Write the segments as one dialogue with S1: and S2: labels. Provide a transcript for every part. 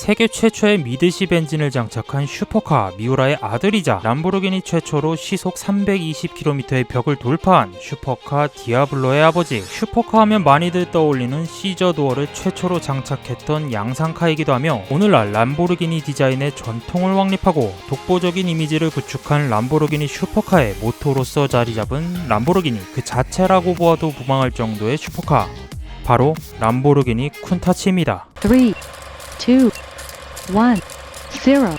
S1: 세계 최초의 미드십 엔진을 장착한 슈퍼카 미우라의 아들이자 람보르기니 최초로 시속 320km의 벽을 돌파한 슈퍼카 디아블로의 아버지 슈퍼카 하면 많이들 떠올리는 시저 도어를 최초로 장착했던 양상카이기도 하며 오늘날 람보르기니 디자인의 전통을 확립하고 독보적인 이미지를 구축한 람보르기니 슈퍼카의 모토로서 자리 잡은 람보르기니 그 자체라고 보아도 무방할 정도의 슈퍼카 바로 람보르기니 쿤타치입니다.
S2: three, two, one, zero.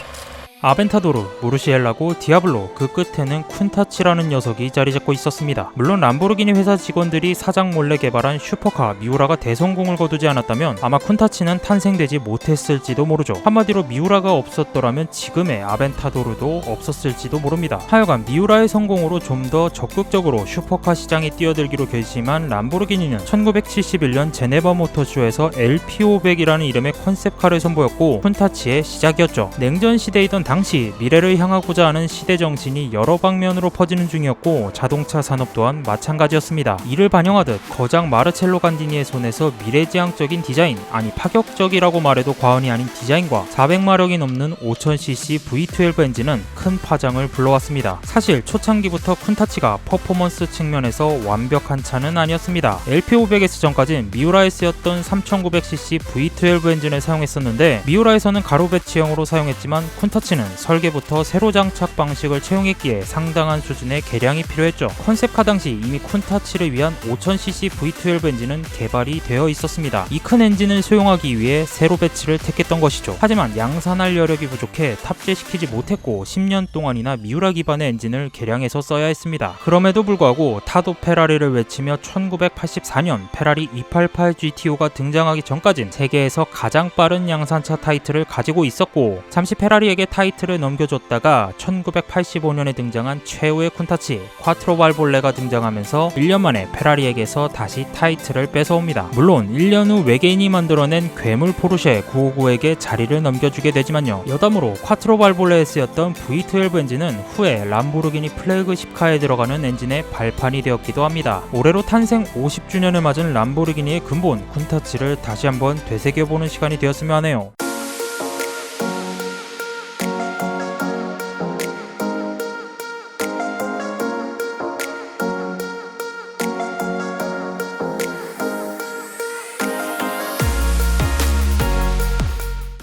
S1: 아벤타도르, 무르시엘라고, 디아블로, 그 끝에는 쿤타치라는 녀석이 자리 잡고 있었습니다. 물론 람보르기니 회사 직원들이 사장 몰래 개발한 슈퍼카 미우라가 대성공을 거두지 않았다면 아마 쿤타치는 탄생되지 못했을지도 모르죠. 한마디로 미우라가 없었더라면 지금의 아벤타도르도 없었을지도 모릅니다. 하여간 미우라의 성공으로 좀 더 적극적으로 슈퍼카 시장에 뛰어들기로 결심한 람보르기니는 1971년 제네바 모터쇼에서 LP500이라는 이름의 컨셉카를 선보였고 쿤타치의 시작이었죠. 냉전 시대이던 당시 미래를 향하고자 하는 시대 정신이 여러 방면으로 퍼지는 중이었고 자동차 산업 또한 마찬가지였습니다. 이를 반영하듯 거장 마르첼로 간디니의 손에서 미래지향적인 디자인, 아니 파격적이라고 말해도 과언이 아닌 디자인과 400마력이 넘는 5000cc V12 엔진은 큰 파장을 불러왔습니다. 사실 초창기부터 쿤타치가 퍼포먼스 측면에서 완벽한 차는 아니었습니다. LP500S 전까진 미우라에 쓰였던 3900cc V12 엔진을 사용했었는데 미우라에서는 가로 배치형으로 사용했지만 쿤타치는 설계부터 세로 장착 방식을 채용했기에 상당한 수준의 개량이 필요했죠. 컨셉카 당시 이미 쿤타치를 위한 5000cc V12 엔진은 개발이 되어 있었습니다. 이 큰 엔진을 소용하기 위해 세로 배치를 택했던 것이죠. 하지만 양산할 여력이 부족해 탑재시키지 못했고 10년 동안이나 미우라 기반의 엔진을 개량해서 써야 했습니다. 그럼에도 불구하고 타도 페라리를 외치며 1984년 페라리 288 GTO가 등장하기 전까진 세계에서 가장 빠른 양산차 타이틀을 가지고 있었고 잠시 페라리에게 타이 틀을 넘겨줬다가 1985년에 등장한 최후의 쿤타치 콰트로 발볼레가 등장하면서 1년 만에 페라리에게서 다시 타이틀을 뺏어옵니다. 물론 1년 후 외계인이 만들어낸 괴물 포르쉐 959에게 자리를 넘겨주게 되지만요. 여담으로 콰트로 발볼레에 쓰였던 V12 엔진은 후에 람보르기니 플래그십카에 들어가는 엔진의 발판이 되었기도 합니다. 올해로 탄생 50주년을 맞은 람보르기니의 근본 쿤타치를 다시 한번 되새겨보는 시간이 되었으면 하네요.